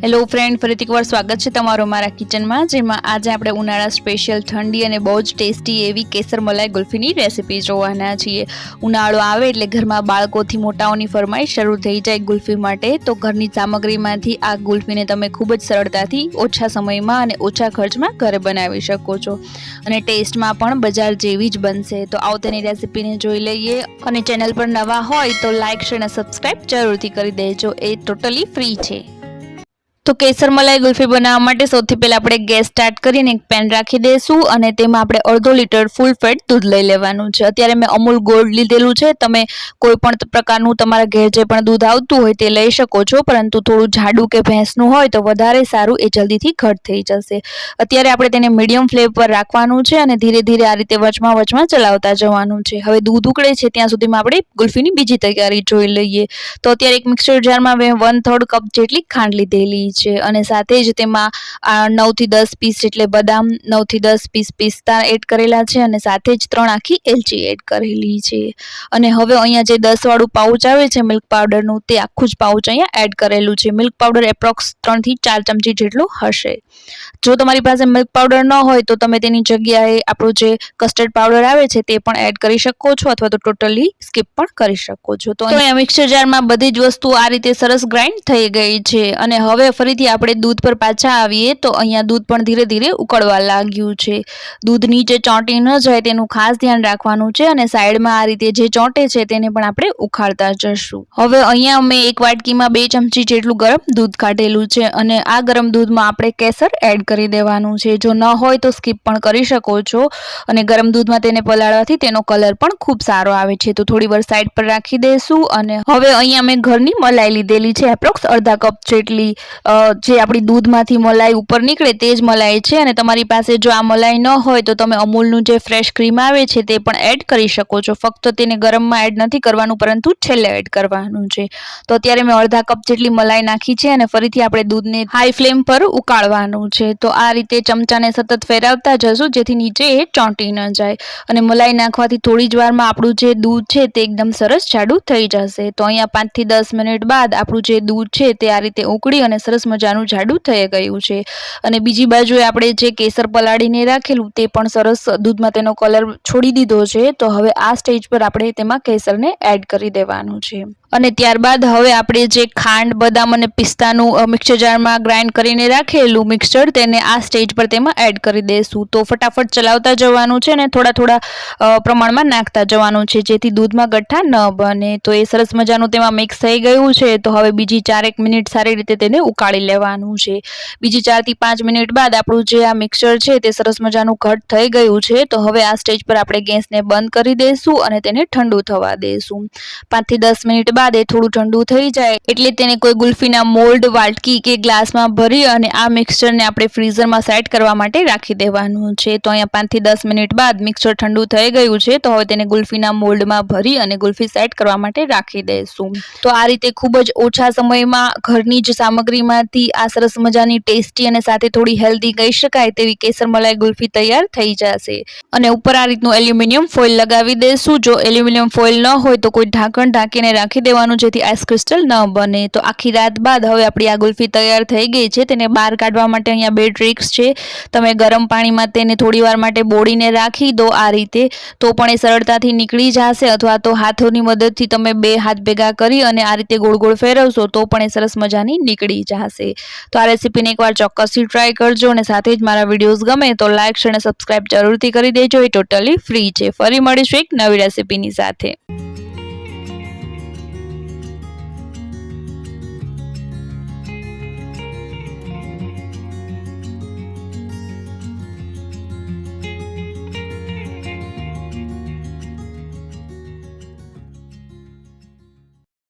Hello friend ફરીથી એકવાર સ્વાગત છે તમારું મારા કિચનમાં જેમાં આજે આપણે ઉનાળા સ્પેશિયલ ઠંડી અને બહુ જ ટેસ્ટી એવી કેસર મલાઈ ગુલ્ફીની રેસીપી જોવાના છીએ. ઉનાળો આવે એટલે ઘરમાં બાળકોથી મોટાઓની ફરમાઈ શરૂ થઈ જાય ગુલ્ફી માટે. તો ઘરની સામગ્રીમાંથી આ ગુલ્ફીને તમે ખૂબ જ સરળતાથી ઓછા સમયમાં અને ઓછા ખર્ચમાં ઘરે બનાવી શકો છો. અને ટેસ્ટમાં પણ બજાર જેવી જ બનશે. તો આવો તેની રેસીપીને જોઈ લઈએ. અને ચેનલ પર નવા હોય તો લાઇક શેર અને સબસ્ક્રાઈબ જરૂરથી કરી દેજો. એ ટોટલી ફ્રી છે. તો કેસર મલાઈ ગુલ્ફી બનાવવા માટે સૌથી પહેલાં આપણે ગેસ સ્ટાર્ટ કરીને એક પેન રાખી દઈશું અને તેમાં આપણે અડધો લીટર ફૂલ ફેટ દૂધ લઈ લેવાનું છે. અત્યારે મેં અમૂલ ગોલ્ડ લીધેલું છે. તમે કોઈ પણ પ્રકારનું તમારા ઘેર જે પણ દૂધ આવતું હોય તે લઈ શકો છો, પરંતુ થોડું જાડું કે ભેંસનું હોય તો વધારે સારું, એ જલ્દીથી ઘટ થઈ જશે. અત્યારે આપણે તેને મીડિયમ ફ્લેમ પર રાખવાનું છે અને ધીરે ધીરે આ રીતે વચમાં વચમાં ચલાવતા જવાનું છે. હવે દૂધ ઉકળે છે ત્યાં સુધીમાં આપણે ગુલ્ફીની બીજી તૈયારી જોઈ લઈએ. તો અત્યારે એક મિક્સર જારમાં મેં વન થર્ડ કપ જેટલી ખાંડ લીધેલી છે અને સાથે જ તેમાં નવથી દસ પીસ એટલે બદામ નવથી દસ પીસ પિસ્તા એડ કરેલા છે અને સાથે જ ત્રણ આખી એલચી એડ કરેલી છે. અને હવે અહીંયા જે દસવાળું પાઉચ આવે છે મિલ્ક પાવડરનું તે આખું જ પાઉચ અહીંયા એડ કરેલું છે. મિલ્ક પાવડર એપ્રોક્સ ત્રણથી ચાર ચમચી જેટલું હશે. જો તમારી પાસે મિલ્ક પાવડર ન હોય તો તમે તેની જગ્યાએ આપણો જે કસ્ટર્ડ પાવડર આવે છે તે પણ એડ કરી શકો છો અથવા તો ટોટલી સ્કીપ પણ કરી શકો છો. તો અહીંયા મિક્સર જારમાં બધી જ વસ્તુ આ રીતે સરસ ગ્રાઇન્ડ થઈ ગઈ છે અને હવે ફરીથી આપણે દૂધ પર પાછા આવીએ તો અહીંયા દૂધ પણ ધીરે ધીરે ઉકળવા લાગ્યું છે. દૂધ નીચે ચોંટી ન જાય તેનું ખાસ ધ્યાન રાખવાનું છે અને સાઈડમાં આ રીતે જે ચોંટે છે તેને પણ આપણે ઉખાડતા જશું. હવે અહીંયા અમે એક વાટકીમાં બે ચમચી જેટલું ગરમ દૂધ કાઢેલું છે અને આ ગરમ દૂધમાં આપણે કેસર એડ કરી દેવાનું છે. જો ન હોય તો સ્કીપ પણ કરી શકો છો અને ગરમ દૂધમાં તેને પલાળવાથી તેનો કલર પણ ખૂબ સારો આવે છે. તો થોડી વાર સાઈડ પર રાખી દઈશું અને હવે અહીંયા મેં ઘરની મલાઈ લીધેલી છે, એપ્રોક્સ અડધા કપ જેટલી જે આપણી દૂધમાંથી મલાઈ ઉપર નીકળે તે જ મલાઈ છે અને તમારી પાસે જો આ મલાઈ ન હોય તો તમે અમૂલનું જે ફ્રેશ ક્રીમ આવે છે તે પણ એડ કરી શકો છો. ફક્ત તેને ગરમમાં એડ નથી કરવાનું, પરંતુ છેલ્લે એડ કરવાનું છે. તો અત્યારે મેં અડધા કપ જેટલી મલાઈ નાખી છે અને ફરીથી આપણે દૂધને હાઈ ફ્લેમ પર ઉકાળવાનું છે. તો આ રીતે ચમચાને સતત ફેરવતા જશું, જેથી નીચે એ ચોંટી ન જાય. અને મલાઈ નાખવાથી થોડી જ વારમાં આપણું જે દૂધ છે તે એકદમ સરસ જાડું થઈ જશે. તો અહીંયા પાંચથી દસ મિનિટ બાદ આપણું જે દૂધ છે તે આ રીતે ઉકળી અને સરસ મજાનું જાડું થઈ ગયું છે. અને બીજી બાજુએ આપણે જે કેસર પલાળીને રાખેલું તે પણ સરસ દૂધમાં તેનો કલર છોડી દીધો છે. તો હવે આ સ્ટેજ પર આપણે તેમાં કેસરને એડ કરી દેવાનું છે. અને ત્યારબાદ હવે આપણે જે ખાંડ, બદામ અને પિસ્તાનું મિક્સર જારમાં ગ્રાઇન્ડ કરીને રાખેલું મિક્સચર તેને આ સ્ટેજ પર તેમાં એડ કરી દઈશું. તો ફટાફટ ચલાવતા જવાનું છે અને થોડા થોડા પ્રમાણમાં નાખતા જવાનું છે જેથી દૂધમાં ગઠ્ઠા ન બને. તો એ સરસ મજાનું તેમાં મિક્સ થઈ ગયું છે. તો હવે બીજી ચારેક મિનિટ સારી રીતે તેને ઉકાળી લેવાનું છે. બીજી ચારથી પાંચ મિનિટ બાદ આપણું જે આ મિક્સચર છે તે સરસ મજાનું ઘટ થઈ ગયું છે. તો હવે આ સ્ટેજ પર આપણે ગેસને બંધ કરી દઈશું અને તેને ઠંડુ થવા દઈશું. પાંચથી દસ મિનિટ બાદ એ થોડું ઠંડુ થઈ જાય એટલે તેને કોઈ ગુલ્ફીના મોલ્ડ વાટકી કે ગ્લાસમાં ભરી અને આ મિક્સચરને આપણે ફ્રીઝરમાં સેટ કરવા માટે રાખી દેવાનું છે. તો અહીંયા પાંચથી દસ મિનિટ બાદ મિક્સચર ઠંડુ થઈ ગયું છે, તો હવે તેને ગુલ્ફીના મોલ્ડમાં ભરી અને ગુલ્ફી સેટ કરવા માટે રાખી દઈશું તો આ રીતે ખૂબ જ ઓછા સમયમાં ઘરની જ સામગ્રીમાંથી આ સરસ મજાની ટેસ્ટી અને સાથે થોડી હેલ્ધી કહી શકાય તેવી કેસર મલાઈ ગુલ્ફી તૈયાર થઈ જશે. અને ઉપર આ રીતનું એલ્યુમિનિયમ ફોઇલ લગાવી દઈશું જો એલ્યુમિનિયમ ફોઇલ ન હોય તો કોઈ ઢાંકણ ઢાંકીને રાખી દેવાનું જેથી આઈસ ક્રિસ્ટલ ન બને. તો આખી રાત બાદ હવે આપણી આ ગુલ્ફી તૈયાર થઈ ગઈ છે. તેને બહાર કાઢવા માટે અહીંયા બે ટ્રિક્સ છે. તમે ગરમ પાણીમાં તેને થોડીવાર માટે બોળીને રાખી દો આ રીતે. તો પણ એ સરળતાથી નીકળી જશે અથવા તો હાથોની મદદથી તમે બે હાથ ભેગા કરી અને આ રીતે ગોળ ગોળ ફેરવશો તો પણ એ સરસ મજાની નીકળી જશે. તો આ રેસીપીને એકવાર ચોક્કસથી ટ્રાય કરજો અને સાથે જ મારા વિડીયોઝ ગમે તો લાઇક અને સબસ્ક્રાઈબ જરૂરથી કરી દેજો. એ ટોટલી ફ્રી છે. ફરી મળીશું એક નવી રેસીપીની સાથે.